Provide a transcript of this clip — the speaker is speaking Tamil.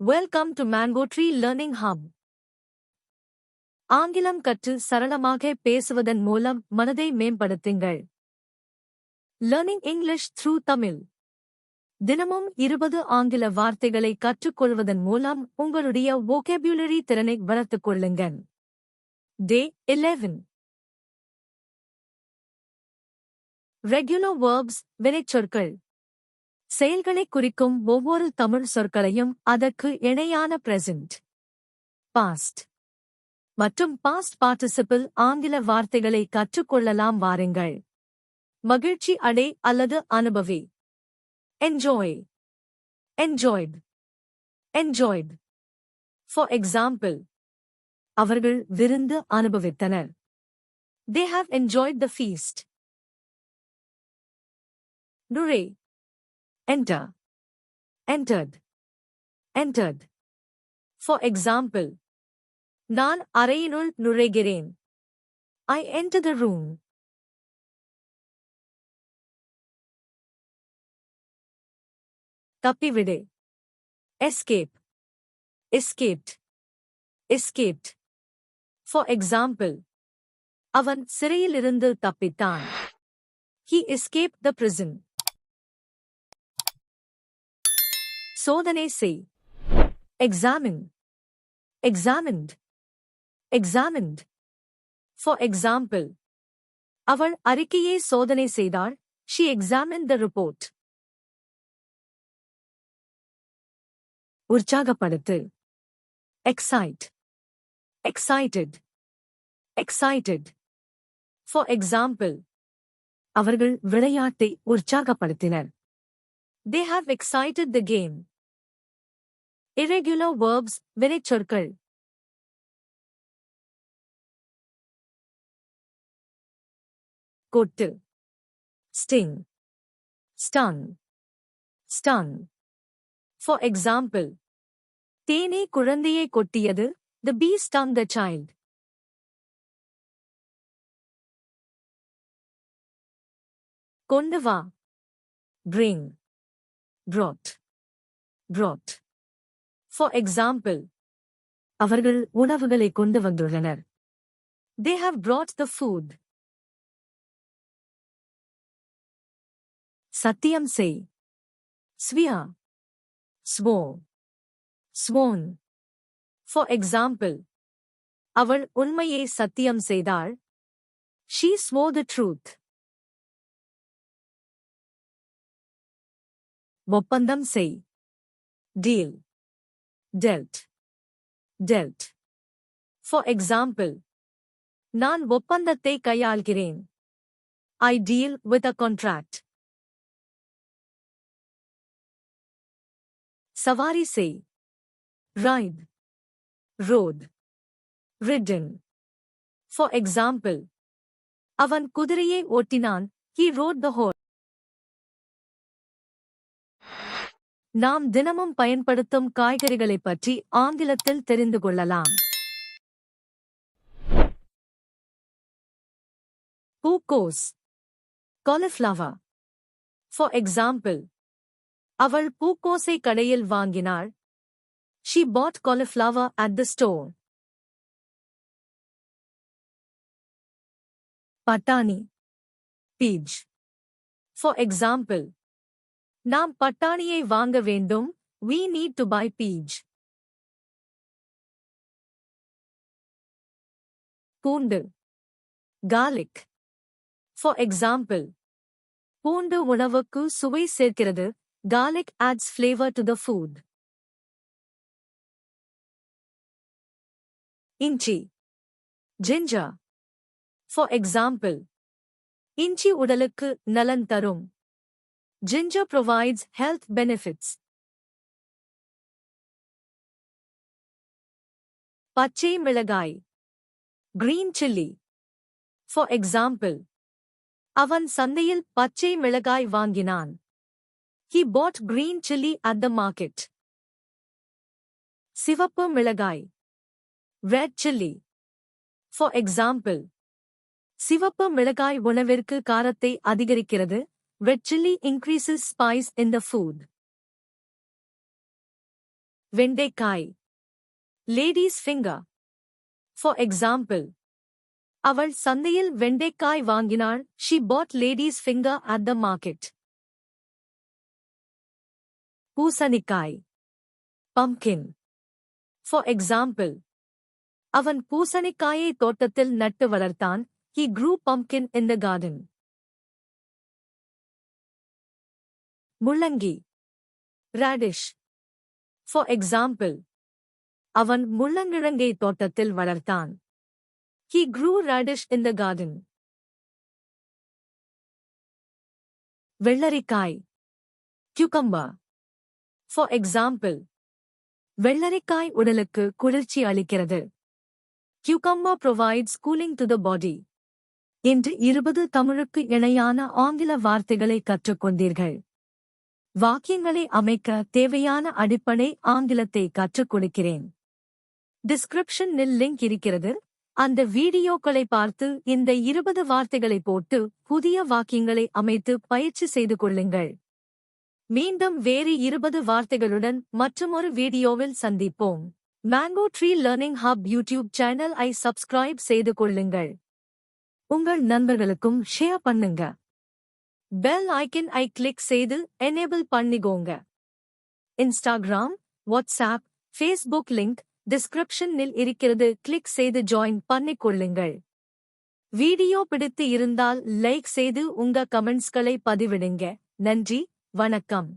Welcome to mango tree learning hub ஆங்கிலம் கற்று சரளமாக பேசுவதன் மூலம் மனதை மேம்படுத்துங்கள். லேர்னிங் இங்கிலீஷ் த்ரூ தமிழ் தினமும் இருபது ஆங்கில வார்த்தைகளை கற்றுக்கொள்வதன் மூலம் உங்களுடைய வோகேபுலரி திறனை வளர்த்துக் கொள்ளுங்கள். டே 11 ரெகுலர் வேர்ப்ஸ் வினைச்சொற்கள். செயல்களை குறிக்கும் ஒவ்வொரு தமிழ் சொற்களையும் அதற்கு இணையான பிரசன்ட் பாஸ்ட் மற்றும் பாஸ்ட் பார்ட்டிசிபிள் ஆங்கில வார்த்தைகளை கற்றுக்கொள்ளலாம் வாருங்கள். மகிழ்ச்சி அடை அல்லது அனுபவி enjoy enjoyed enjoyed for example அவர்கள் விருந்து அனுபவித்தனர். They have enjoyed the feast நுழை enter entered entered for example நான் அறையினுள் நுழைகிறேன் I enter the room தப்பிவிடு escape escaped escaped for example அவன் சிறையிலிருந்து தப்பித்தான் he escaped the prison சோதனை செய் examine examined examined for example அவள் அறிக்கையை சோதனை செய்தாள் she examine the report உற்சாகப்படுத்து excite excited excited for example அவர்கள் விளையாட்டை உற்சாகப்படுத்தினர் they have excited the game irregular verbs வினைச்சொற்கள் கொட்டு sting stun stun for example தேனே குழந்தையை கொட்டியது the bee stung the child கொண்டு வா bring brought brought for example அவர்கள் உணவுகளை கொண்டு வந்துள்ளனர் they have brought the food சத்தியம் செய் swear swore sworn for example அவள் உண்மையை சத்தியம் செய்தாள் she swore the truth ஒப்பந்தம் செய் deal dealt dealt for example நான் ஒப்பந்தத்தை கையாள்கிறேன் I deal with a contract சவாரி செய் ride rode ridden for example அவன் குதிரையை ஓட்டினான் he rode the horse நாம் தினமும் பயன்படுத்தும் காய்கறிகளைப் பற்றி ஆங்கிலத்தில் தெரிந்து கொள்ளலாம். பூக்கோஸ் காலிஃப்ளவர் ஃபார் எக்ஸாம்பிள் அவள் பூக்கோஸை கடையில் வாங்கினாள். She bought cauliflower at the store பட்டாணி பீஜ் ஃபார் எக்ஸாம்பிள் நாம் பட்டாணியை வாங்க வேண்டும் we need to buy peach பூண்டு garlic for example பூண்டு உணவுக்கு சுவை சேர்க்கிறது garlic adds flavor to the food இஞ்சி ginger for example இஞ்சி உடலுக்கு நலன் தரும் Ginger provides health benefits. Pache milagai. green chili for example அவன் சந்தையில் பச்சை மிளகாய் வாங்கினான் he bought green chili at the market சிவப்பு மிளகாய் red chili for example சிவப்பு மிளகாய் உணவிற்கு காரத்தை அதிகரிக்கிறது Red chili increases spice in the food. வெண்டைக்காய் லேடீஸ் ஃபிங்கர் ஃபார் எக்ஸாம்பிள் அவள் சந்தையில் வெண்டைக்காய் வாங்கினாள் she bought ladies finger at the market பூசணிக்காய் பம்கின் ஃபார் எக்ஸாம்பிள் அவன் பூசணிக்காயை தோட்டத்தில் நட்டு வளர்த்தான் he grew pumpkin in the garden முள்ளங்கி. ராடிஷ் ஃபார் எக்ஸாம்பிள் அவன் முள்ளங்கிழங்கை தோட்டத்தில் வளர்த்தான். He grew radish in the garden வெள்ளரிக்காய். கியூகம்பா ஃபார் எக்ஸாம்பிள் வெள்ளரிக்காய் உடலுக்கு குளிர்ச்சி அளிக்கிறது. Cucumber provides cooling to the body இன்று இருபது தமிழுக்கு இணையான ஆங்கில வார்த்தைகளை கற்றுக்கொண்டீர்கள். வாக்கியங்களை அமைக்க தேவையான அடிப்படை ஆங்கிலத்தை கற்றுக் கொடுக்கிறேன். டிஸ்கிரிப்ஷனில் லிங்க் இருக்கிறது. அந்த வீடியோக்களை பார்த்து இந்த இருபது வார்த்தைகளை போட்டு புதிய வாக்கியங்களை அமைத்து பயிற்சி செய்து கொள்ளுங்கள். மீண்டும் வேறு இருபது வார்த்தைகளுடன் மற்றொரு வீடியோவில் சந்திப்போம். Mango tree learning hub YouTube channel ஐ சப்ஸ்கிரைப் செய்து கொள்ளுங்கள். உங்கள் நண்பர்களுக்கும் ஷேர் பண்ணுங்க. பெல் ஐக்கன் ஐ கிளிக் செய்து எனேபிள் பண்ணிக்கோங்க. இன்ஸ்டாகிராம் வாட்ஸ்ஆப் ஃபேஸ்புக் லிங்க் டிஸ்கிரிப்ஷனில் இருக்கிறது. கிளிக் செய்து ஜாயின் பண்ணிக் கொள்ளுங்கள் வீடியோ பிடித்து இருந்தால் லைக் செய்து உங்க கமெண்ட்ஸ்களை பதிவிடுங்க. நன்றி வணக்கம்.